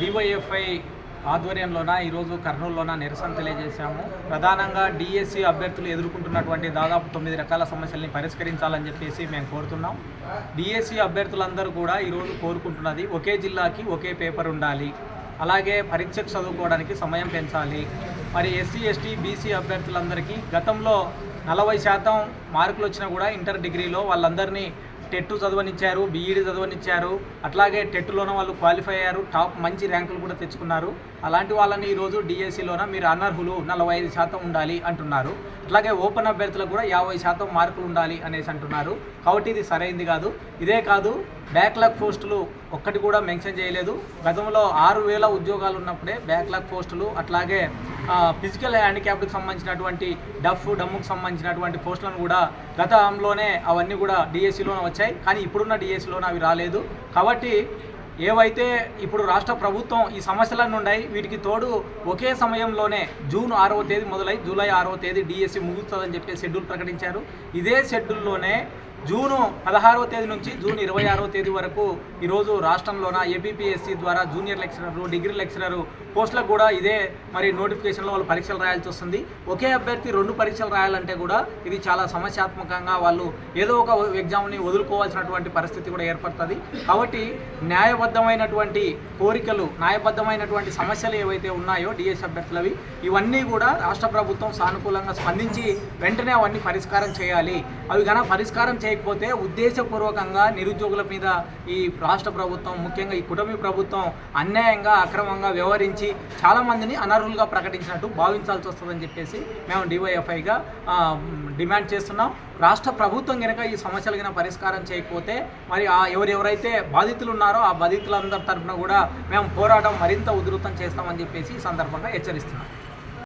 DYFI ఆధ్వర్యంలోన ఈరోజు కర్నూలులోన నిరసన తెలియజేశాము. ప్రధానంగా డిఎస్సి అభ్యర్థులు ఎదుర్కొంటున్నటువంటి దాదాపు తొమ్మిది రకాల సమస్యల్ని పరిష్కరించాలని చెప్పేసి మేము కోరుతున్నాం. డిఎస్సి అభ్యర్థులందరూ కూడా ఈరోజు కోరుకుంటున్నది ఒకే జిల్లాకి ఒకే పేపర్ ఉండాలి. అలాగే పరీక్షకు చదువుకోవడానికి సమయం పెంచాలి. మరి ఎస్సీ ఎస్టీ బీసీ అభ్యర్థులందరికీ గతంలో నలభై శాతం మార్కులు వచ్చినా కూడా ఇంటర్ డిగ్రీలో వాళ్ళందరినీ టెట్ చదవనిచ్చారు బీఈడి చదవనిచ్చారు. అట్లాగే టెట్లోన వాళ్ళు క్వాలిఫై అయ్యారు. టాప్ మంచి ర్యాంకులు కూడా తెచ్చుకున్నారు. అలాంటి వాళ్ళని ఈరోజు డిఎస్సిలోన మీరు అనర్హులు నలభై ఐదు శాతం ఉండాలి అంటున్నారు. అట్లాగే ఓపెన్ అభ్యర్థులకు కూడా యాభై శాతం మార్కులు ఉండాలి అనేసి అంటున్నారు. కాబట్టి ఇది సరైంది కాదు. ఇదే కాదు బ్యాక్లాగ్ పోస్టులు ఒక్కటి కూడా మెన్షన్ చేయలేదు. గతంలో ఆరు వేల ఉద్యోగాలు ఉన్నప్పుడే బ్యాక్లాగ్ పోస్టులు అట్లాగే ఫిజికల్ హ్యాండిక్యాప్కి సంబంధించినటువంటి డఫ్ డమ్ముకు సంబంధించినటువంటి పోస్టులను కూడా గతంలోనే అవన్నీ కూడా డిఎస్సిలోనే వచ్చాయి. కానీ ఇప్పుడున్న డిఎస్సిలోనే అవి రాలేదు. కాబట్టి ఏవైతే ఇప్పుడు రాష్ట్ర ప్రభుత్వం ఈ సమస్యలన్నీ ఉన్నాయి వీటికి తోడు ఒకే సమయంలోనే జూన్ ఆరవ తేదీ మొదలై జూలై ఆరవ తేదీ డిఎస్సి ముగుస్తుందని చెప్పి షెడ్యూల్ ప్రకటించారు. ఇదే షెడ్యూల్లోనే జూను పదహారవ తేదీ నుంచి జూన్ ఇరవై ఆరవ తేదీ వరకు ఈరోజు రాష్ట్రంలోన ఏపీపీఎస్సీ ద్వారా జూనియర్ లెక్చరర్ డిగ్రీ లెక్చరర్ పోస్టులకు కూడా ఇదే మరి నోటిఫికేషన్లో వాళ్ళు పరీక్షలు రాయాల్సి వస్తుంది. ఒకే అభ్యర్థి రెండు పరీక్షలు రాయాలంటే కూడా ఇది చాలా సమస్యాత్మకంగా వాళ్ళు ఏదో ఒక ఎగ్జామ్ని వదులుకోవాల్సినటువంటి పరిస్థితి కూడా ఏర్పడుతుంది. కాబట్టి న్యాయబద్ధమైనటువంటి కోరికలు న్యాయబద్ధమైనటువంటి సమస్యలు ఏవైతే ఉన్నాయో డిఎస్ అభ్యర్థులవి ఇవన్నీ కూడా రాష్ట్ర ప్రభుత్వం సానుకూలంగా స్పందించి వెంటనే అవన్నీ పరిష్కారం చేయాలి. అవి కనుక పరిష్కారం చేయ లేకపోతే ఉద్దేశపూర్వకంగా నిరుద్యోగుల మీద ఈ రాష్ట్ర ప్రభుత్వం ముఖ్యంగా ఈ కుటుంబ ప్రభుత్వం అన్యాయంగా అక్రమంగా వ్యవహరించి చాలామందిని అనర్హులుగా ప్రకటించినట్టు భావించాల్సి వస్తుందని చెప్పేసి మేము డివైఎఫ్ఐగా డిమాండ్ చేస్తున్నాం. రాష్ట్ర ప్రభుత్వం కనుక ఈ సమస్యలు కనుక పరిష్కారం చేయకపోతే మరి ఆ ఎవరెవరైతే బాధితులు ఉన్నారో ఆ బాధితులందరి తరఫున కూడా మేము పోరాటం మరింత ఉధృతం చేస్తామని చెప్పేసి ఈ సందర్భంగా హెచ్చరిస్తున్నాం.